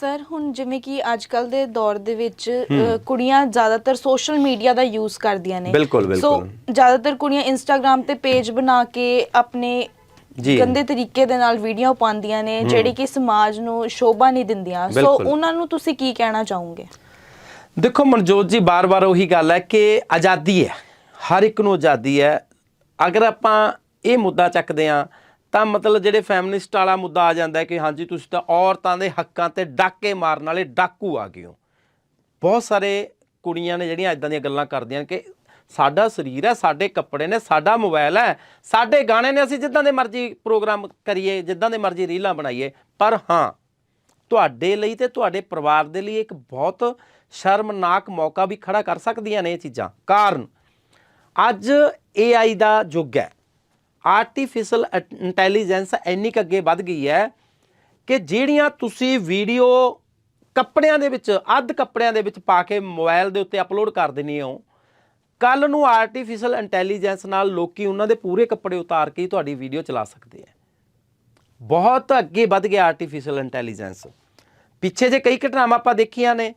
Sir ਹੁਣ ਜਿਵੇਂ ਕਿ ਅੱਜ ਕੱਲ ਦੇ ਦੌਰ ਦੇ ਵਿੱਚ ਕੁੜੀਆਂ ਜ਼ਿਆਦਾਤਰ ਸੋਸ਼ਲ ਮੀਡੀਆ ਦਾ ਯੂਜ਼ ਕਰਦੀਆਂ ਨੇ। ਬਿਲਕੁਲ, ਸੋ ਬਿਲਕੁਲ। ਜ਼ਿਆਦਾਤਰ ਕੁੜੀਆਂ ਇੰਸਟਾਗ੍ਰam ਤੇ ਪੇਜ ਬਣਾ ਕੇ ਆਪਣੇ ਜੀ। ਗੰਦੇ ਤਰੀਕੇ ਦੇ ਨਾਲ ਵੀਡੀਓ ਪਾਉਂਦੀਆਂ ਨੇ ਜਿਹੜੀ ਕਿ ਸਮਾਜ ਨੂੰ ਸ਼ੋਭਾ ਨਹੀਂ ਦਿੰਦੀਆਂ। ਸੋ ਬਿਲਕੁਲ। ਉਹਨਾਂ ਨੂੰ ਤੁਸੀਂ ਕੀ ਕਹਿਣਾ ਚਾਹੋਗੇ? ਦੇਖੋ ਮਨਜੋਤ ਜੀ ਬਾਰ-ਬਾਰ ਉਹੀ ਗੱਲ ਹੈ ਕਿ ਆਜ਼ਾਦੀ ਹੈ। ਹਰ ਇੱਕ ਨੂੰ ਆਜ਼ਾਦੀ ਹੈ। ਅਗਰ ਆਪਾਂ ਇਹ ਮੁੱਦਾ ਚੱਕਦੇ ਆ ਤਾਂ ਮਤਲਬ ਜਿਹੜੇ ਫੈਮਿਨਿਸਟ ਵਾਲਾ ਮੁੱਦਾ ਆ ਜਾਂਦਾ ਹੈ ਕਿ ਹਾਂਜੀ, ਤੁਸੀਂ ਤਾਂ ਔਰਤਾਂ ਦੇ ਹੱਕਾਂ ਤੇ ਡਾਕੇ ਮਾਰਨ ਵਾਲੇ ਡਾਕੂ ਆ ਗਏ ਹੋ। ਬਹੁਤ ਸਾਰੇ ਕੁੜੀਆਂ ਨੇ ਜਿਹੜੀਆਂ ਇਦਾਂ ਦੀਆਂ ਗੱਲਾਂ ਕਰਦੀਆਂ ਨੇ ਕਿ ਸਾਡਾ ਸਰੀਰ ਹੈ, ਸਾਡੇ ਕੱਪੜੇ ਨੇ, ਸਾਡਾ ਮੋਬਾਈਲ ਹੈ, ਸਾਡੇ ਗਾਣੇ ਨੇ ਅਸੀਂ ਜਿੱਦਾਂ ਦੇ ਮਰਜ਼ੀ ਪ੍ਰੋਗਰਾਮ ਕਰੀਏ, ਜਿੱਦਾਂ ਦੇ ਮਰਜ਼ੀ ਰੀਲਾਂ ਬਣਾਈਏ। ਪਰ ਹਾਂ, ਤੁਹਾਡੇ ਲਈ ਤੇ ਤੁਹਾਡੇ ਪਰਿਵਾਰ ਦੇ ਲਈ ਇੱਕ ਬਹੁਤ ਸ਼ਰਮਨਾਕ ਮੌਕਾ ਵੀ ਖੜਾ ਕਰ ਸਕਦੀਆਂ ਨੇ ਇਹ ਚੀਜ਼ਾਂ। ਕਾਰਨ, ਅੱਜ AI ਦਾ ਯੁੱਗ ਹੈ। ਆਰਟੀਫੀਸ਼ੀਅਲ ਇੰਟੈਲੀਜੈਂਸ ਇੰਨੀ ਕੁ ਅੱਗੇ ਵੱਧ ਗਈ ਹੈ ਕਿ ਜਿਹੜੀਆਂ ਤੁਸੀਂ ਵੀਡੀਓ ਕੱਪੜਿਆਂ ਦੇ ਵਿੱਚ, ਅੱਧ ਕੱਪੜਿਆਂ ਦੇ ਵਿੱਚ ਪਾ ਕੇ ਮੋਬਾਈਲ ਦੇ ਉੱਤੇ ਅਪਲੋਡ ਕਰ ਦਿੰਦੇ ਹੋ ਕੱਲ ਨੂੰ ਆਰਟੀਫੀਸ਼ੀਅਲ ਇੰਟੈਲੀਜੈਂਸ ਨਾਲ ਲੋਕੀ ਉਹਨਾਂ ਦੇ ਪੂਰੇ ਕੱਪੜੇ ਉਤਾਰ ਕੇ ਹੀ ਤੁਹਾਡੀ ਵੀਡੀਓ ਚਲਾ ਸਕਦੇ ਆ ਬਹੁਤ ਅੱਗੇ ਵੱਧ ਗਿਆ ਆਰਟੀਫੀਸ਼ੀਅਲ ਇੰਟੈਲੀਜੈਂਸ। ਪਿੱਛੇ ਜੇ ਕਈ ਘਟਨਾਵਾਂ ਆਪਾਂ ਦੇਖੀਆਂ ਨੇ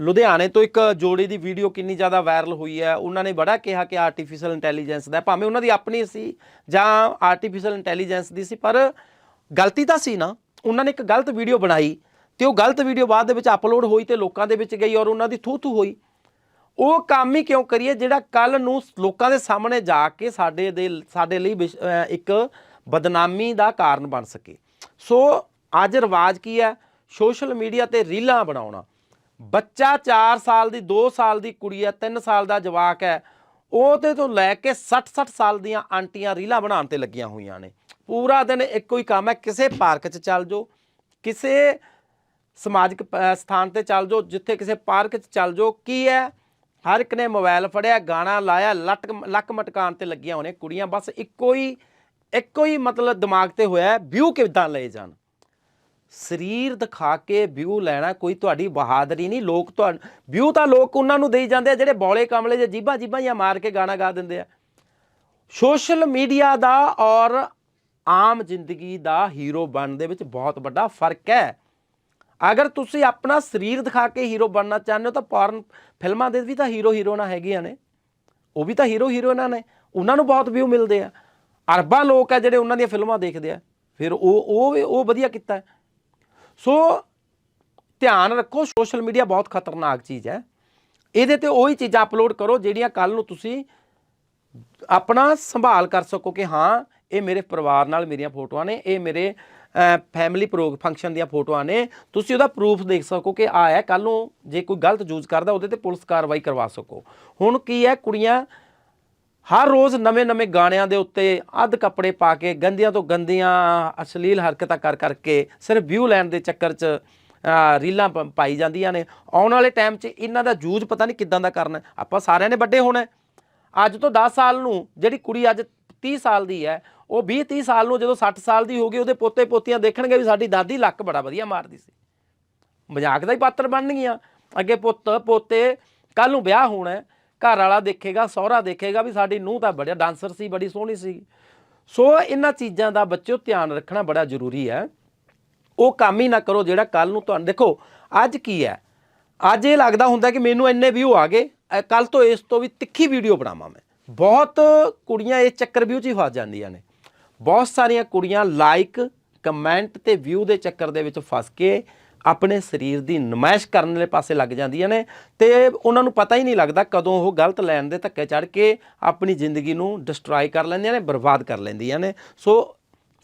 ਲੁਧਿਆਣੇ ਤੋਂ ਇੱਕ ਜੋੜੀ ਦੀ ਵੀਡੀਓ ਕਿੰਨੀ ਜ਼ਿਆਦਾ ਵਾਇਰਲ ਹੋਈ ਹੈ, ਉਹਨਾਂ ਨੇ ਬੜਾ ਕਿਹਾ ਕਿ ਆਰਟੀਫੀਸ਼ੀਅਲ ਇੰਟੈਲੀਜੈਂਸ ਦਾ, ਭਾਵੇਂ ਉਹਨਾਂ ਦੀ ਆਪਣੀ ਸੀ ਜਾਂ ਆਰਟੀਫੀਸ਼ੀਅਲ ਇੰਟੈਲੀਜੈਂਸ ਦੀ ਸੀ, ਪਰ ਗਲਤੀ ਤਾਂ ਸੀ ਨਾ। ਉਹਨਾਂ ਨੇ ਇੱਕ ਗਲਤ ਵੀਡੀਓ ਬਣਾਈ ਤੇ ਉਹ ਗਲਤ ਵੀਡੀਓ ਬਾਅਦ ਦੇ ਵਿੱਚ ਅਪਲੋਡ ਹੋਈ ਤੇ ਲੋਕਾਂ ਦੇ ਵਿੱਚ ਗਈ ਔਰ ਉਹਨਾਂ ਦੀ ਥੂ ਥੂ ਹੋਈ। ਉਹ ਕੰਮ ਹੀ ਕਿਉਂ ਕਰੀਏ ਜਿਹੜਾ ਕੱਲ ਨੂੰ ਲੋਕਾਂ ਦੇ ਸਾਹਮਣੇ ਜਾ ਕੇ ਸਾਡੇ ਦੇ, ਸਾਡੇ ਲਈ ਵਿਸ਼- ਇੱਕ ਬਦਨਾਮੀ ਦਾ ਕਾਰਨ ਬਣ ਸਕੇ। ਸੋ ਅੱਜ ਰਿਵਾਜ ਕੀ ਹੈ? ਸੋਸ਼ਲ ਮੀਡੀਆ ਤੇ ਰੀਲਾਂ ਬਣਾਉਣਾ। ਬੱਚਾ 4 ਸਾਲ ਦੀ 2 ਸਾਲ ਦੀ ਕੁੜੀ ਹੈ 3 ਸਾਲ ਦਾ ਜਵਾਕ ਹੈ, ਉਹਦੇ ਤੋਂ ਲੈ ਕੇ 60 60 ਸਾਲ ਦੀਆਂ ਆਂਟੀਆਂ ਰੀਲਾਂ ਬਣਾਉਣ ਤੇ ਲੱਗੀਆਂ ਹੋਈਆਂ ਨੇ। ਪੂਰਾ ਦਿਨ ਇੱਕੋ ਹੀ ਕੰਮ ਹੈ, ਕਿਸੇ ਪਾਰਕ 'ਚ ਚੱਲ ਜਾਓ, ਕਿਸੇ ਸਮਾਜਿਕ ਪ- ਸਥਾਨ ਤੇ ਚੱਲ ਜਾਓ, ਜਿੱਥੇ ਕਿਸੇ ਪਾਰਕ 'ਚ ਚੱਲ ਜਾਓ, ਕੀ ਹੈ? ਹਰ ਇੱਕ ਨੇ ਮੋਬਾਈਲ ਫੜਿਆ, ਗਾਣਾ ਲਾਇਆ, ਲਟਕ, ਲੱਕ ਮਟਕਾਣ ਤੇ ਲੱਗੀਆਂ ਹੋਣੇ ਕੁੜੀਆਂ, ਬਸ ਇੱਕੋ ਹੀ ਇੱਕੋ ਹੀ ਮਤਲਬ ਦਿਮਾਗ ਤੇ ਹੋਇਆ ਵਿਊ ਕਿੱਦਾਂ ਲਏ ਜਾਣ? ਸਰੀਰ ਦਿਖਾ ਕੇ ਵਿਊ ਲੈਣਾ ਕੋਈ ਤੁਹਾਡੀ ਬਹਾਦਰੀ ਨਹੀਂ। ਲੋਕ ਤੁਹਾਨੂੰ ਵਿਊ ਤਾਂ ਲੋਕ ਉਹਨਾਂ ਨੂੰ ਦੇਈ ਜਾਂਦੇ ਆ ਜਿਹੜੇ ਬੌਲੇ ਕਮਲੇ ਜੇ ਜੀਬਾਂ ਜੀਬਾਂ ਜਾਂ ਮਾਰ ਕੇ ਗਾਣਾ ਗਾ ਦਿੰਦੇ ਆ। ਸੋਸ਼ਲ ਮੀਡੀਆ ਦਾ ਔਰ ਆਮ ਜ਼ਿੰਦਗੀ ਦਾ ਹੀਰੋ ਬਣਨ ਦੇ ਵਿੱਚ ਬਹੁਤ ਵੱਡਾ ਫ਼ਰਕ ਹੈ। ਅਗਰ ਤੁਸੀਂ ਆਪਣਾ ਸਰੀਰ ਦਿਖਾ ਕੇ ਹੀਰੋ ਬਣਨਾ ਚਾਹੁੰਦੇ ਹੋ ਤਾਂ ਪੌਰਨ ਫਿਲਮਾਂ ਦੇ ਵੀ ਤਾਂ ਹੀਰੋ ਹੀਰੋਇਨਾਂ ਹੈਗੀਆਂ ਨੇ। ਉਹ ਵੀ ਤਾਂ ਹੀਰੋ ਹੀਰੋਇਨਾਂ ਨੇ। ਉਹਨਾਂ ਨੂੰ ਬਹੁਤ ਵਿਊ ਮਿਲਦੇ ਆ। ਅਰਬਾਂ ਲੋਕ ਆ ਜਿਹੜੇ ਉਹਨਾਂ ਦੀਆਂ ਫਿਲਮਾਂ ਦੇਖਦੇ ਆ। ਫਿਰ ਉਹ ਉਹ ਵੀ- ਉਹ ਵਧੀਆ ਕੀਤਾ ਸੋ ਧਿਆਨ ਰੱਖੋ ਸੋਸ਼ਲ ਮੀਡੀਆ ਬਹੁਤ ਖਤਰਨਾਕ ਚੀਜ਼ ਹੈ। ਇਹਦੇ ਤੇ ਉਹੀ ਚੀਜ਼ਾਂ ਅਪਲੋਡ ਕਰੋ ਜਿਹੜੀਆਂ ਕੱਲ ਨੂੰ ਤੁਸੀਂ ਆਪਣਾ ਸੰਭਾਲ ਕਰ ਸਕੋ ਕਿ ਹਾਂ, ਇਹ ਮੇਰੇ ਪਰਿਵਾਰ ਨਾਲ ਮੇਰੀਆਂ ਫੋਟੋਆਂ ਨੇ, ਇਹ ਮੇਰੇ ਫੈਮਿਲੀ ਪ੍ਰੋ ਫੰਕਸ਼ਨ ਦੀਆਂ ਫੋਟੋਆਂ ਨੇ। ਤੁਸੀਂ ਉਹਦਾ ਪ੍ਰੂਫ ਦੇਖ ਸਕੋ ਕਿ ਆ ਹੈ ਕੱਲ ਨੂੰ ਜੇ ਕੋਈ ਗਲਤ ਯੂਜ਼ ਕਰਦਾ, ਉਹਦੇ ਤੇ ਪੁਲਿਸ ਕਾਰਵਾਈ ਕਰਵਾ ਸਕੋ। ਹੁਣ ਕੀ ਹੈ, ਕੁੜੀਆਂ ਹਰ ਰੋਜ਼ ਨਵੇਂ-ਨਵੇਂ ਗਾਣਿਆਂ ਦੇ ਉੱਤੇ ਅੱਧ ਕੱਪੜੇ ਪਾ ਕੇ, ਗੰਦੀਆਂ ਤੋਂ ਗੰਦੀਆਂ ਅਸ਼ਲੀਲ ਹਰਕਤਾਂ ਕਰ ਕਰਕੇ ਸਿਰਫ ਵਿਊ ਲੈਣ ਦੇ ਚੱਕਰ 'ਚ ਰੀਲਾਂ ਪਾਈ ਜਾਂਦੀਆਂ ਨੇ। ਆਉਣ ਵਾਲੇ ਟਾਈਮ 'ਚ ਇਹਨਾਂ ਦਾ ਜੂਝ ਪਤਾ ਨਹੀਂ ਕਿੱਦਾਂ ਦਾ ਕਰਨਾ। ਆਪਾਂ ਸਾਰਿਆਂ ਨੇ ਵੱਡੇ ਹੋਣਾ। ਅੱਜ ਤੋਂ 10 ਸਾਲ ਨੂੰ ਜਿਹੜੀ ਕੁੜੀ ਅੱਜ 30 ਸਾਲ ਦੀ ਹੈ, ਉਹ 20 30 ਸਾਲ ਨੂੰ ਜਦੋਂ 60 ਸਾਲ ਦੀ ਹੋ ਗਈ, ਉਹਦੇ ਪੋਤੇ ਪੋਤੀਆਂ ਦੇਖਣਗੇ ਵੀ ਸਾਡੀ ਦਾਦੀ ਲੱਕ ਬੜਾ ਵਧੀਆ ਮਾਰਦੀ ਸੀ। ਮਜ਼ਾਕ ਦਾ ਹੀ ਪਾਤਰ ਬਣਨਗੀਆਂ ਅੱਗੇ ਪੁੱਤ, ਪੋਤੇ ਕੱਲ ਨੂੰ ਵਿਆਹ ਹੋਣਾ ਘਰ ਵਾਲਾ ਦੇਖੇਗਾ, ਸਹੁਰਾ ਦੇਖੇਗਾ ਵੀ ਸਾਡੀ ਨੂੰਹ ਤਾਂ ਬੜਿਆ ਡਾਂਸਰ ਸੀ, ਬੜੀ ਸੋਹਣੀ ਸੀ। ਸੋ ਇਹਨਾਂ ਚੀਜ਼ਾਂ ਦਾ ਬੱਚਿਓ ਧਿਆਨ ਰੱਖਣਾ ਬੜਾ ਜ਼ਰੂਰੀ ਹੈ। ਉਹ ਕੰਮ ਹੀ ਨਾ ਕਰੋ ਜਿਹੜਾ ਕੱਲ ਨੂੰ ਤੁਹਾਨੂੰ, ਦੇਖੋ, ਅੱਜ ਕੀ ਹੈ? ਅੱਜ ਇਹ ਲੱਗਦਾ ਹੁੰਦਾ ਕਿ ਮੈਨੂੰ ਇੰਨੇ ਵਿਊ ਆ ਗਏ। ਕੱਲ ਤੋਂ ਇਸ ਤੋਂ ਵੀ ਤਿੱਖੀ ਵੀਡੀਓ ਬਣਾਵਾਂ ਮੈਂ। ਬਹੁਤ ਕੁੜੀਆਂ ਇਹ ਚੱਕਰ ਵਿਊ 'ਚ ਹੀ ਫਸ ਜਾਂਦੀਆਂ ਨੇ। ਬਹੁਤ ਸਾਰੀਆਂ ਕੁੜੀਆਂ ਲਾਈਕ ਕਮੈਂਟ ਤੇ ਵਿਊ ਦੇ ਚੱਕਰ ਦੇ ਵਿੱਚ ਫਸ ਕੇ ਆਪਣੇ ਸਰੀਰ ਦੀ ਨਮਾਇਸ਼ ਕਰਨ ਵਾਲੇ ਪਾਸੇ ਲੱਗ ਜਾਂਦੀਆਂ ਨੇ ਤੇ ਉਹਨਾਂ ਨੂੰ ਪਤਾ ਹੀ ਨਹੀਂ ਲੱਗਦਾ ਕਦੋਂ ਉਹ ਗਲਤ ਲੈਣ ਦੇ ਧੱਕੇ ਚੜ ਕੇ ਆਪਣੀ ਜ਼ਿੰਦਗੀ ਨੂੰ ਡਿਸਟਰੋਏ ਕਰ ਲੈਂਦੀਆਂ ਨੇ, ਬਰਬਾਦ ਕਰ ਲੈਂਦੀਆਂ ਨੇ। ਸੋ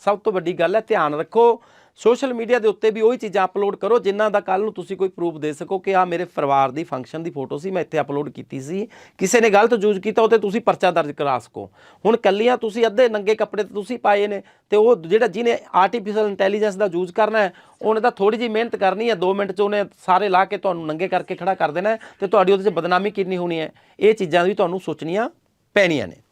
ਸਭ ਤੋਂ ਵੱਡੀ ਗੱਲ ਹੈ, ਧਿਆਨ ਰੱਖੋ। ਸੋਸ਼ਲ ਮੀਡੀਆ ਦੇ ਉੱਤੇ ਵੀ ਉਹੀ ਚੀਜ਼ਾਂ ਅਪਲੋਡ ਕਰੋ, ਜਿਨ੍ਹਾਂ ਦਾ ਕੱਲ ਨੂੰ ਤੁਸੀਂ ਕੋਈ ਪ੍ਰੂਫ ਦੇ ਸਕੋ ਕਿ ਆ ਮੇਰੇ ਪਰਿਵਾਰ ਦੀ ਫੰਕਸ਼ਨ ਦੀ ਫੋਟੋ ਸੀ, ਮੈਂ ਇੱਥੇ ਅਪਲੋਡ ਕੀਤੀ ਸੀ। ਕਿਸੇ ਨੇ ਗਲਤ ਯੂਜ਼ ਕੀਤਾ ਉਹ ਤੇ ਤੁਸੀਂ ਪਰਚਾ ਦਰਜ ਕਰਾ ਸਕੋ। ਹੁਣ ਕੱਲੀਆਂ ਤੁਸੀਂ ਅੱਧੇ ਨੰਗੇ ਕੱਪੜੇ ਤੇ ਤੁਸੀਂ ਪਾਏ ਨੇ, ਤੇ ਉਹ ਜਿਹੜਾ ਜਿਹਨੇ ਆਰਟੀਫੀਸ਼ੀਅਲ ਇੰਟੈਲੀਜੈਂਸ ਦਾ ਯੂਜ਼ ਕਰਨਾ ਹੈ, ਉਹਨੇ ਤਾਂ ਥੋੜੀ ਜਿਹੀ ਮਿਹਨਤ ਕਰਨੀ ਹੈ 2 ਮਿੰਟ 'ਚ ਉਹਨੇ ਸਾਰੇ ਲਾ ਕੇ ਤੁਹਾਨੂੰ ਨੰਗੇ ਕਰਕੇ ਖੜਾ ਕਰ ਦੇਣਾ ਹੈ, ਤੇ ਤੁਹਾਡੀ ਉਹਦੇ 'ਚ ਬਦਨਾਮੀ ਕਿੰਨੀ ਹੋਣੀ ਹੈ। ਇਹ ਚੀਜ਼ਾਂ ਵੀ ਤੁਹਾਨੂੰ ਸੋਚਣੀਆਂ ਪੈਣੀਆਂ ਨੇ।